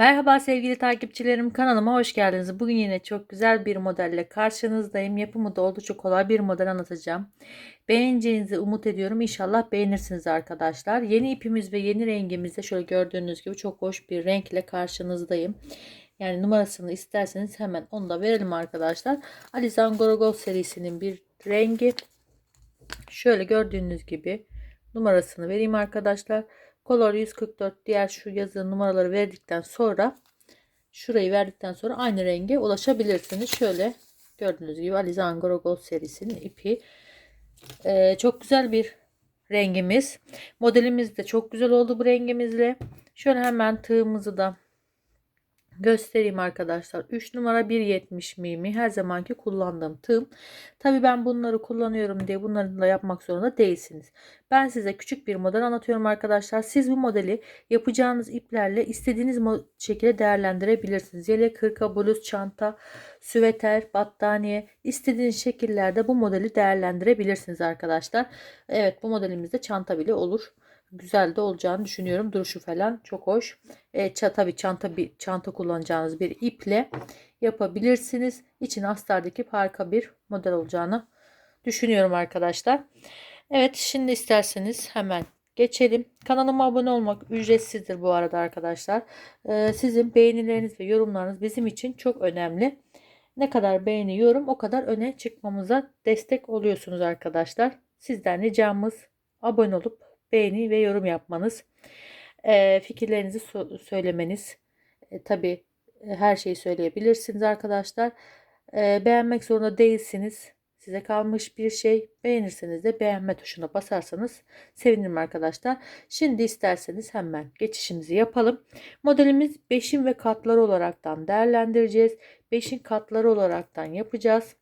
Merhaba sevgili takipçilerim kanalıma hoş geldiniz. Bugün yine çok güzel bir modelle karşınızdayım. Yapımı da oldukça kolay bir model anlatacağım. Beğeneceğinizi umut ediyorum. İnşallah beğenirsiniz arkadaşlar. Yeni ipimiz ve yeni rengimizde şöyle gördüğünüz gibi çok hoş bir renkle karşınızdayım. Yani numarasını isterseniz hemen onu da verelim arkadaşlar. Alizan Gorogol serisinin bir rengi. Şöyle gördüğünüz gibi numarasını vereyim arkadaşlar. Color 144 diğer şu yazı numaraları verdikten sonra şurayı verdikten sonra aynı renge ulaşabilirsiniz. Şöyle gördüğünüz gibi Alizan Gold serisinin ipi. Ee, çok güzel bir rengimiz. Modelimiz de çok güzel oldu bu rengimizle. Şöyle hemen tığımızı da göstereyim arkadaşlar. 3 numara 1.70 mimi her zamanki kullandığım tığım. Tabi ben bunları kullanıyorum diye bunları da yapmak zorunda değilsiniz. Ben size küçük bir model anlatıyorum arkadaşlar. Siz bu modeli yapacağınız iplerle istediğiniz şekilde değerlendirebilirsiniz. Yelek, hırka, bluz, çanta, süveter, battaniye istediğiniz şekillerde bu modeli değerlendirebilirsiniz arkadaşlar. Evet bu modelimizde çanta bile olur güzel de olacağını düşünüyorum. Duruşu falan çok hoş. E, tabii çanta bir çanta kullanacağınız bir iple yapabilirsiniz. İçine astardaki harika bir model olacağını düşünüyorum arkadaşlar. Evet şimdi isterseniz hemen geçelim. Kanalıma abone olmak ücretsizdir bu arada arkadaşlar. Ee, sizin beğenileriniz ve yorumlarınız bizim için çok önemli. Ne kadar beğeni yorum o kadar öne çıkmamıza destek oluyorsunuz arkadaşlar. Sizden ricamız abone olup beğeni ve yorum yapmanız, fikirlerinizi söylemeniz. E, tabii e, her şeyi söyleyebilirsiniz arkadaşlar. E, beğenmek zorunda değilsiniz. Size kalmış bir şey. Beğenirseniz de beğenme tuşuna basarsanız sevinirim arkadaşlar. Şimdi isterseniz hemen geçişimizi yapalım. Modelimiz 5'in ve katları olaraktan değerlendireceğiz. 5'in katları olaraktan yapacağız.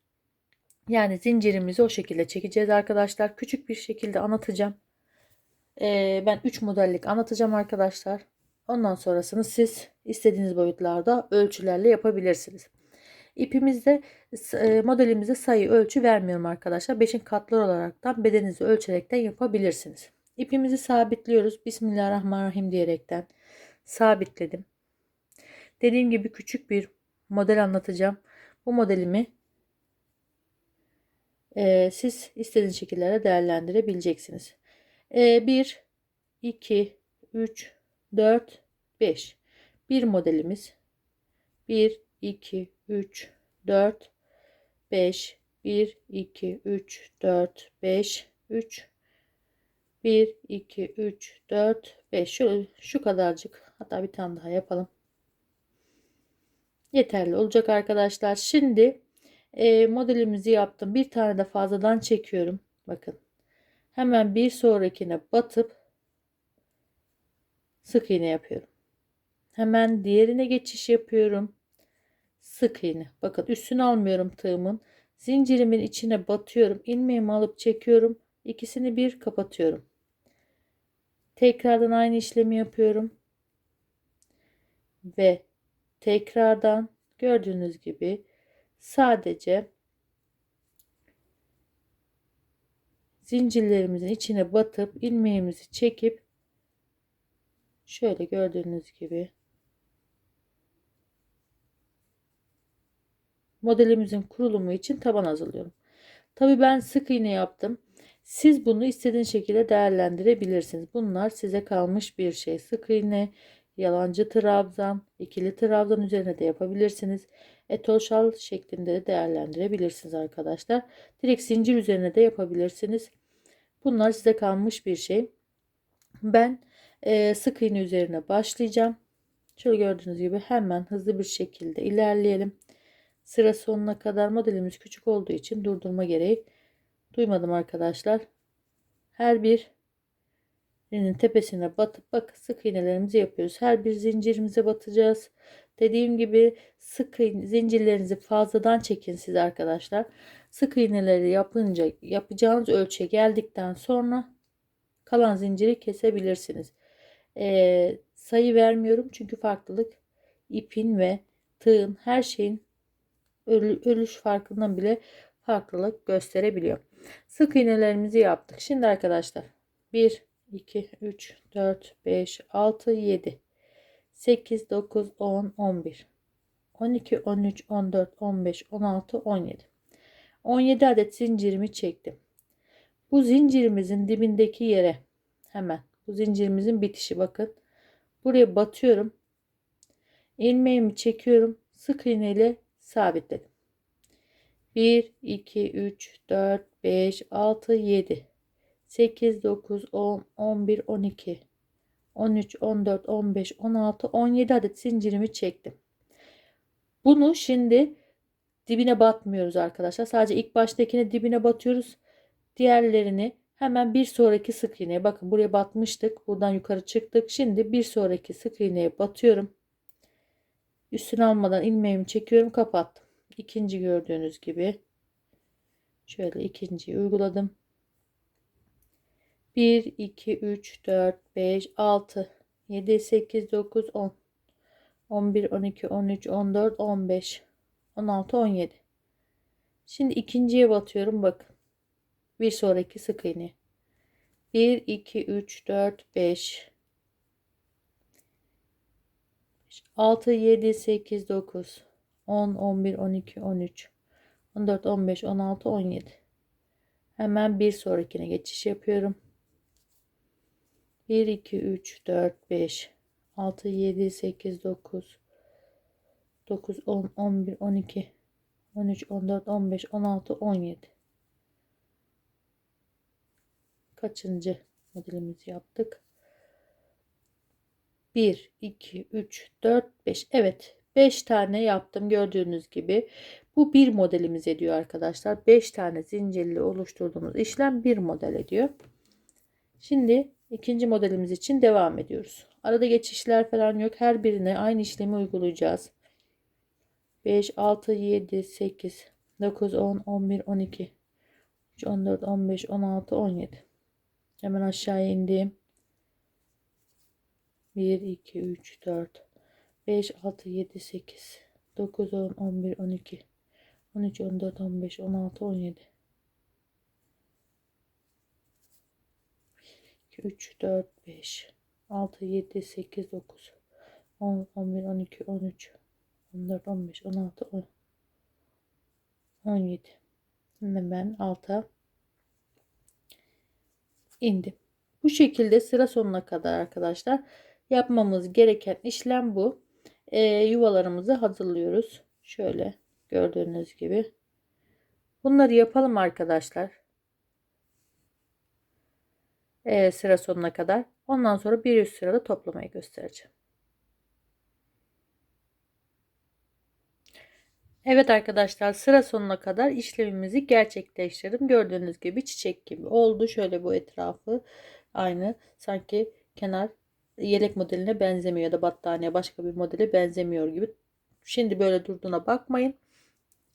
Yani zincirimizi o şekilde çekeceğiz arkadaşlar. Küçük bir şekilde anlatacağım. Ee, ben 3 modellik anlatacağım arkadaşlar. Ondan sonrasını siz istediğiniz boyutlarda ölçülerle yapabilirsiniz. İpimizde e, modelimize sayı ölçü vermiyorum arkadaşlar. 5'in katları olaraktan bedeninizi ölçerekten yapabilirsiniz. İpimizi sabitliyoruz. Bismillahirrahmanirrahim diyerekten sabitledim. Dediğim gibi küçük bir model anlatacağım. Bu modelimi e, siz istediğiniz şekillerde değerlendirebileceksiniz. 1, 2, 3, 4, 5. Bir modelimiz. 1, 2, 3, 4, 5. 1, 2, 3, 4, 5, 3. 1, 2, 3, 4, 5. Şöyle şu kadarcık. Hatta bir tane daha yapalım. Yeterli olacak arkadaşlar. Şimdi e, modelimizi yaptım. Bir tane de fazladan çekiyorum. Bakın. Hemen bir sonrakine batıp sık iğne yapıyorum. Hemen diğerine geçiş yapıyorum. Sık iğne. Bakın üstünü almıyorum tığımın. Zincirimin içine batıyorum. ilmeğimi alıp çekiyorum. İkisini bir kapatıyorum. Tekrardan aynı işlemi yapıyorum. Ve tekrardan gördüğünüz gibi sadece zincirlerimizin içine batıp ilmeğimizi çekip şöyle gördüğünüz gibi modelimizin kurulumu için taban hazırlıyorum. Tabi ben sık iğne yaptım. Siz bunu istediğiniz şekilde değerlendirebilirsiniz. Bunlar size kalmış bir şey. Sık iğne, yalancı trabzan, ikili trabzan üzerine de yapabilirsiniz. Etol şal şeklinde de değerlendirebilirsiniz arkadaşlar. Direkt zincir üzerine de yapabilirsiniz. Bunlar size kalmış bir şey. Ben e, sık iğne üzerine başlayacağım. Şöyle gördüğünüz gibi hemen hızlı bir şekilde ilerleyelim. Sıra sonuna kadar modelimiz küçük olduğu için durdurma gereği duymadım arkadaşlar. Her bir tepesine batıp bak sık iğnelerimizi yapıyoruz. Her bir zincirimize batacağız. Dediğim gibi sık zincirlerinizi fazladan çekin siz arkadaşlar. Sık iğneleri yapınca yapacağınız ölçüye geldikten sonra kalan zinciri kesebilirsiniz. Ee, sayı vermiyorum çünkü farklılık ipin ve tığın her şeyin ölüş farkından bile farklılık gösterebiliyor. Sık iğnelerimizi yaptık. Şimdi arkadaşlar 1 2 3 4 5 6 7 8, 9, 10, 11, 12, 13, 14, 15, 16, 17. 17 adet zincirimi çektim. Bu zincirimizin dibindeki yere hemen bu zincirimizin bitişi bakın. Buraya batıyorum. ilmeğimi çekiyorum. Sık iğne ile sabitledim. 1, 2, 3, 4, 5, 6, 7, 8, 9, 10, 11, 12, 13, 14, 15, 16, 17 adet zincirimi çektim. Bunu şimdi dibine batmıyoruz arkadaşlar. Sadece ilk baştakine dibine batıyoruz. Diğerlerini hemen bir sonraki sık iğneye bakın buraya batmıştık. Buradan yukarı çıktık. Şimdi bir sonraki sık iğneye batıyorum. Üstüne almadan ilmeğimi çekiyorum kapattım. İkinci gördüğünüz gibi şöyle ikinciyi uyguladım. 1 2 3 4 5 6 7 8 9 10 11 12 13 14 15 16 17 Şimdi ikinciye batıyorum bakın. Bir sonraki sık iğne. 1 2 3 4 5 6 7 8 9 10 11 12 13 14 15 16 17 hemen bir sonrakine geçiş yapıyorum 1 2 3 4 5 6 7 8 9 9 10 11 12 13 14 15 16 17 kaçıncı modelimizi yaptık? 1 2 3 4 5 evet 5 tane yaptım gördüğünüz gibi. Bu bir modelimiz ediyor arkadaşlar. 5 tane zincirli oluşturduğumuz işlem bir model ediyor şimdi ikinci modelimiz için devam ediyoruz. Arada geçişler falan yok. Her birine aynı işlemi uygulayacağız. 5 6 7 8 9 10 11 12 13 14 15 16 17 hemen aşağıya indim. 1 2 3 4 5 6 7 8 9 10 11 12 13 14 15 16 17 2 3 4 5 6 7 8 9 10 11 12 13 14 15 16 10 17 Şimdi ben alta indim. Bu şekilde sıra sonuna kadar arkadaşlar yapmamız gereken işlem bu. Ee, yuvalarımızı hazırlıyoruz. Şöyle gördüğünüz gibi. Bunları yapalım arkadaşlar. Ee, sıra sonuna kadar. Ondan sonra bir üst sırada toplamayı göstereceğim. Evet arkadaşlar sıra sonuna kadar işlemimizi gerçekleştirdim. Gördüğünüz gibi çiçek gibi oldu. Şöyle bu etrafı aynı sanki kenar yelek modeline benzemiyor ya da battaniye başka bir modele benzemiyor gibi. Şimdi böyle durduğuna bakmayın.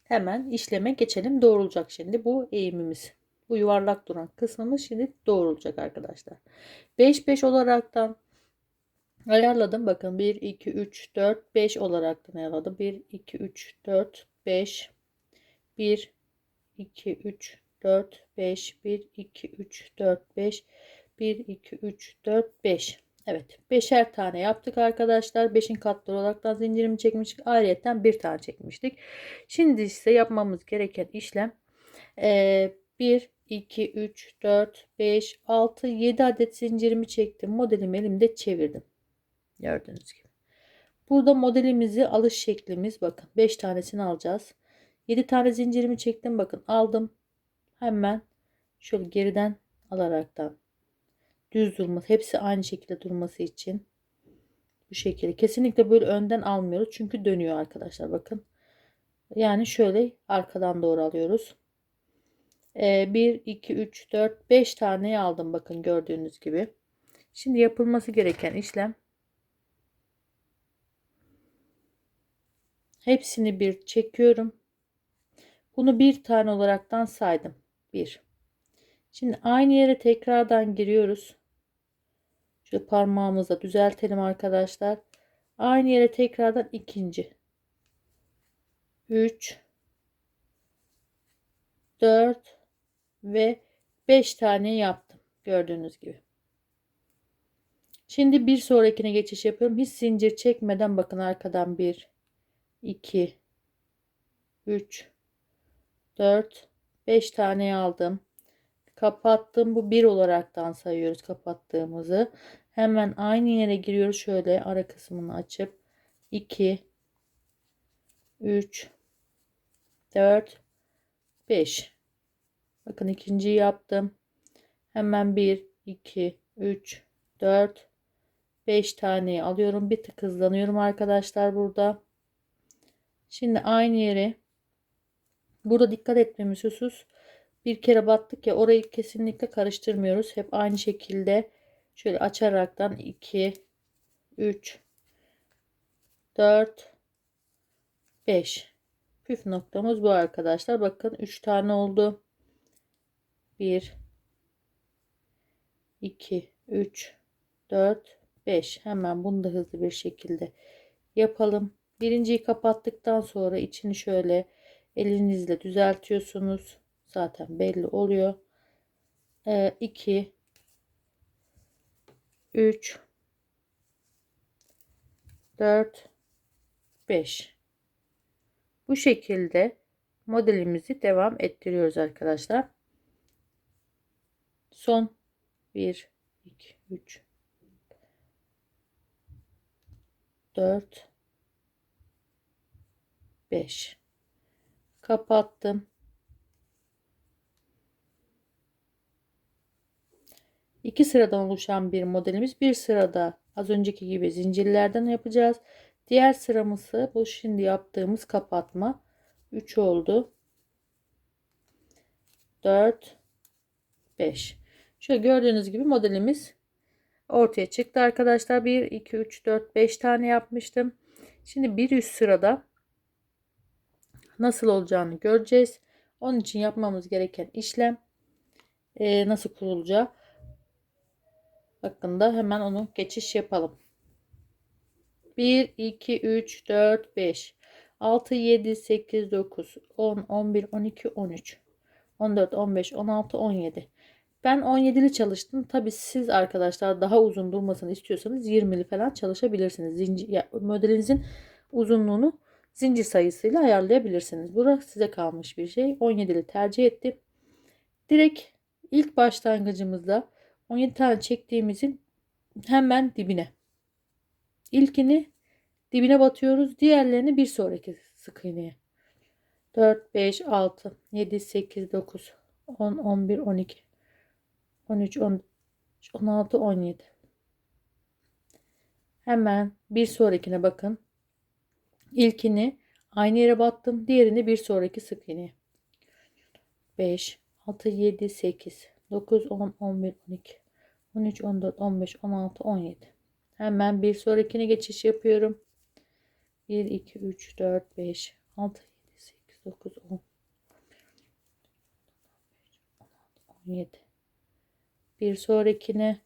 Hemen işleme geçelim. Doğrulacak şimdi bu eğimimiz. Bu yuvarlak duran kısmımız şimdi doğrulacak arkadaşlar. 5 5 olaraktan ayarladım. Bakın 1 2 3 4 5 olaraktan ayarladım. 1 2 3 4 5 1 2 3 4 5 1 2 3 4 5 1 2 3 4 5 Evet beşer tane yaptık arkadaşlar. 5'in katları olaraktan zincirimi çekmiştik. Ayrıyeten bir tane çekmiştik. Şimdi ise yapmamız gereken işlem 1, 2, 3, 4, 5, 6, 7 adet zincirimi çektim. Modelimi elimde çevirdim. Gördüğünüz gibi. Burada modelimizi alış şeklimiz bakın 5 tanesini alacağız. 7 tane zincirimi çektim bakın aldım. Hemen şöyle geriden alaraktan düz durması hepsi aynı şekilde durması için bu şekilde kesinlikle böyle önden almıyoruz çünkü dönüyor arkadaşlar bakın yani şöyle arkadan doğru alıyoruz ee, 1 2 3 4 5 tane aldım bakın gördüğünüz gibi. Şimdi yapılması gereken işlem. Hepsini bir çekiyorum. Bunu bir tane olaraktan saydım. 1 Şimdi aynı yere tekrardan giriyoruz. Şöyle parmağımızla düzeltelim arkadaşlar. Aynı yere tekrardan ikinci. 3 4 ve 5 tane yaptım. Gördüğünüz gibi. Şimdi bir sonrakine geçiş yapıyorum. Hiç zincir çekmeden bakın arkadan 1 2 3 4 5 tane aldım. Kapattım. Bu 1 olaraktan sayıyoruz kapattığımızı. Hemen aynı yere giriyoruz. Şöyle ara kısmını açıp 2 3 4 5 Bakın ikinciyi yaptım. Hemen 1 2 3 4 5 taneyi alıyorum. Bir tık hızlanıyorum arkadaşlar burada. Şimdi aynı yere burada dikkat etmemiz husus bir kere battık ya orayı kesinlikle karıştırmıyoruz. Hep aynı şekilde şöyle açaraktan 2 3 4 5 püf noktamız bu arkadaşlar. Bakın 3 tane oldu. 1 2 3 4 5 hemen bunu da hızlı bir şekilde yapalım. Birinciyi kapattıktan sonra içini şöyle elinizle düzeltiyorsunuz. Zaten belli oluyor. 2 3 4 5 bu şekilde modelimizi devam ettiriyoruz arkadaşlar. Son 1 2 3 4 5 kapattım. İki sıradan oluşan bir modelimiz. Bir sırada az önceki gibi zincirlerden yapacağız. Diğer sıramızı bu şimdi yaptığımız kapatma. 3 oldu. 4 5 Şöyle gördüğünüz gibi modelimiz ortaya çıktı arkadaşlar. 1 2 3 4 5 tane yapmıştım. Şimdi bir üst sırada nasıl olacağını göreceğiz. Onun için yapmamız gereken işlem e, nasıl kurulacağı hakkında hemen onu geçiş yapalım. 1 2 3 4 5 6 7 8 9 10 11 12 13 14 15 16 17 ben 17'li çalıştım. Tabi siz arkadaşlar daha uzun durmasını istiyorsanız 20'li falan çalışabilirsiniz. Zincir, ya, modelinizin uzunluğunu zincir sayısıyla ayarlayabilirsiniz. Burası size kalmış bir şey. 17'li tercih ettim. Direkt ilk başlangıcımızda 17 tane çektiğimizin hemen dibine. İlkini dibine batıyoruz. Diğerlerini bir sonraki sık iğneye. 4, 5, 6, 7, 8, 9, 10, 11, 12, 13, 14, 16, 17. Hemen bir sonrakine bakın. İlkini aynı yere battım. Diğerini bir sonraki sık iğneye. 5, 6, 7, 8, 9, 10, 11, 12, 13, 14, 15, 16, 17. Hemen bir sonrakine geçiş yapıyorum. 1, 2, 3, 4, 5, 6, 7, 8, 9, 10, 17. Bir sonrakine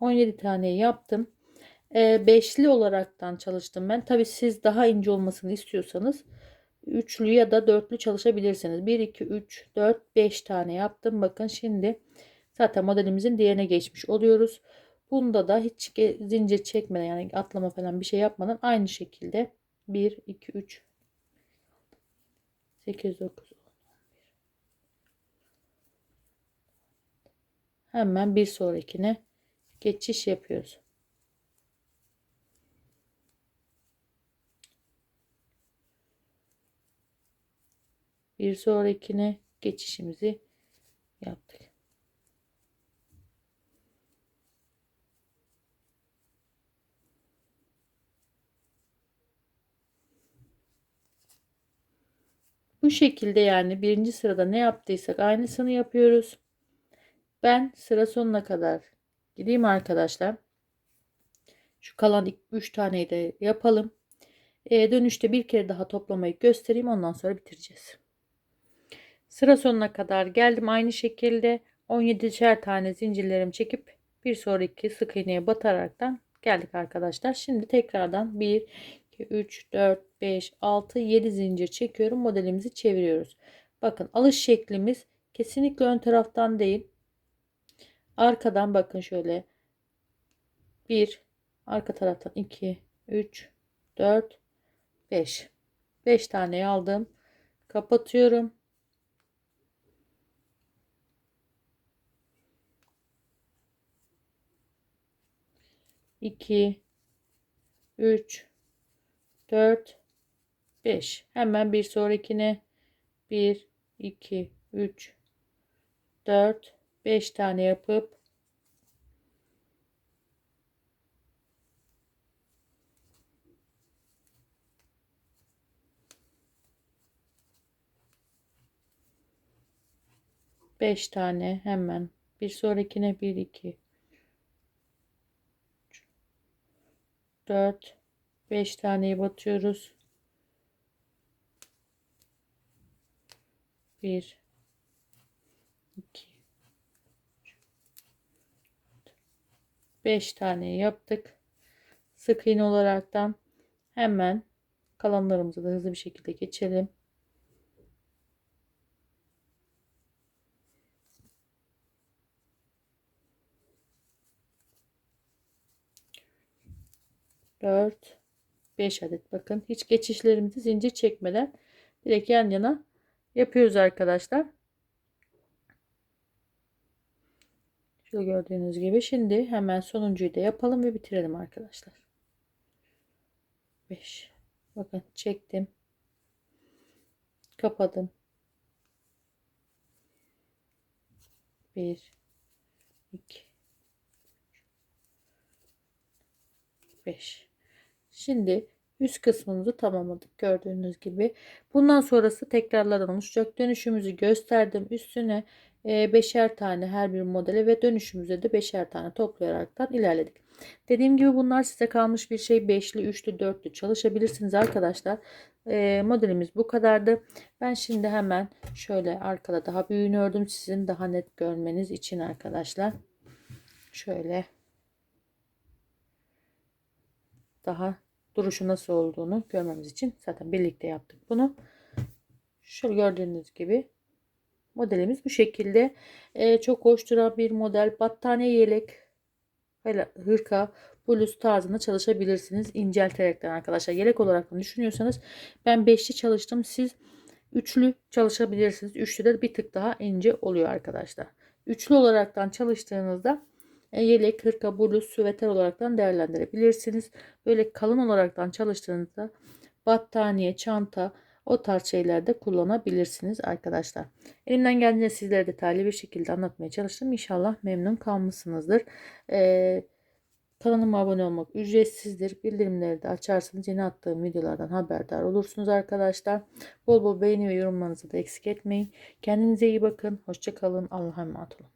On yedi tane yaptım. E, beşli olaraktan çalıştım ben. Tabi siz daha ince olmasını istiyorsanız üçlü ya da dörtlü çalışabilirsiniz. 1, 2, 3, 4, 5 tane yaptım. Bakın şimdi zaten modelimizin diğerine geçmiş oluyoruz. Bunda da hiç zincir çekmeden yani atlama falan bir şey yapmadan aynı şekilde 1, 2, 3, 8, 9, 10, 11. Hemen bir sonrakine geçiş yapıyoruz. bir sonrakine geçişimizi yaptık. Bu şekilde yani birinci sırada ne yaptıysak aynısını yapıyoruz. Ben sıra sonuna kadar gideyim arkadaşlar. Şu kalan 3 taneyi de yapalım. E, dönüşte bir kere daha toplamayı göstereyim. Ondan sonra bitireceğiz. Sıra sonuna kadar geldim aynı şekilde 17'şer tane zincirlerimi çekip bir sonraki sık iğneye bataraktan geldik arkadaşlar. Şimdi tekrardan 1 2 3 4 5, 6, 7 zincir çekiyorum. Modelimizi çeviriyoruz. Bakın alış şeklimiz kesinlikle ön taraftan değil. Arkadan bakın şöyle. 1, arka taraftan 2, 3, 4, 5. 5 tane aldım. Kapatıyorum. İki, üç, dört, beş. Hemen bir sonrakine. Bir, iki, üç, dört, beş tane yapıp beş tane hemen. Bir sonrakine bir, iki, 4 5 taneyi batıyoruz. 1 2 5 tane yaptık. Sık iğne olaraktan hemen kalanlarımızı da hızlı bir şekilde geçelim. Dört, beş adet. Bakın hiç geçişlerimizi zincir çekmeden direkt yan yana yapıyoruz arkadaşlar. Şöyle gördüğünüz gibi şimdi hemen sonuncuyu da yapalım ve bitirelim arkadaşlar. 5 bakın çektim kapadım 1 2 5 şimdi üst kısmımızı tamamladık gördüğünüz gibi. Bundan sonrası tekrarlardan oluşacak. Dönüşümüzü gösterdim üstüne. E, beşer tane her bir modele ve dönüşümüze de beşer tane toplayaraktan ilerledik. Dediğim gibi bunlar size kalmış bir şey. Beşli üçlü dörtlü çalışabilirsiniz arkadaşlar. E, modelimiz bu kadardı. Ben şimdi hemen şöyle arkada daha büyüğünü ördüm. Sizin daha net görmeniz için arkadaşlar. Şöyle daha duruşu nasıl olduğunu görmemiz için zaten birlikte yaptık bunu. Şöyle gördüğünüz gibi modelimiz bu şekilde. Ee, çok hoş duran bir model. Battaniye yelek, hırka, bluz tarzında çalışabilirsiniz. İncelterekten arkadaşlar. Yelek olarak düşünüyorsanız ben beşli çalıştım. Siz üçlü çalışabilirsiniz. Üçlü de bir tık daha ince oluyor arkadaşlar. Üçlü olaraktan çalıştığınızda yelek, hırka, bluz, süveter olaraktan değerlendirebilirsiniz. Böyle kalın olaraktan çalıştığınızda battaniye, çanta o tarz şeylerde kullanabilirsiniz arkadaşlar. Elimden geldiğince sizlere detaylı bir şekilde anlatmaya çalıştım. İnşallah memnun kalmışsınızdır. Ee, kanalıma abone olmak ücretsizdir. Bildirimleri de açarsanız yeni attığım videolardan haberdar olursunuz arkadaşlar. Bol bol beğeni ve yorumlarınızı da eksik etmeyin. Kendinize iyi bakın. Hoşçakalın. Allah'a emanet olun.